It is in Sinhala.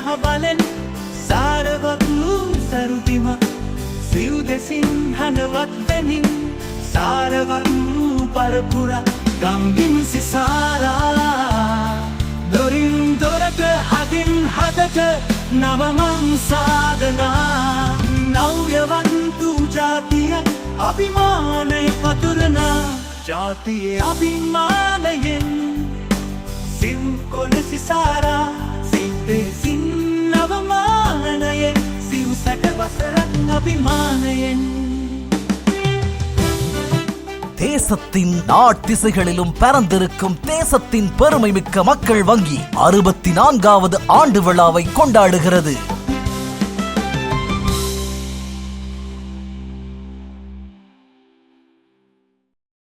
බලෙන් සාරවත්ලු සරුතිම සිව්දෙසින් හඬවත් වෙනින් සාරවත්ලු පරපුර ගම්බින් සිසාරා. දොරින් දොරට හදින් හදට නවමං සාධනා නව්‍යවන්තු ජාතිය අභිමානය පතුරන ජාතියේ අභිමානයෙන් සිව්කොන සිසාරා. அபிமான எண் தேசத்தின் நாட்டிசைகளிலும் பரந்திருக்கும் தேசத்தின் பெருமைமிக்க மக்கள் வங்கி அறுபத்தி நான்காவது ஆண்டு விழாவை கொண்டாடுகிறது.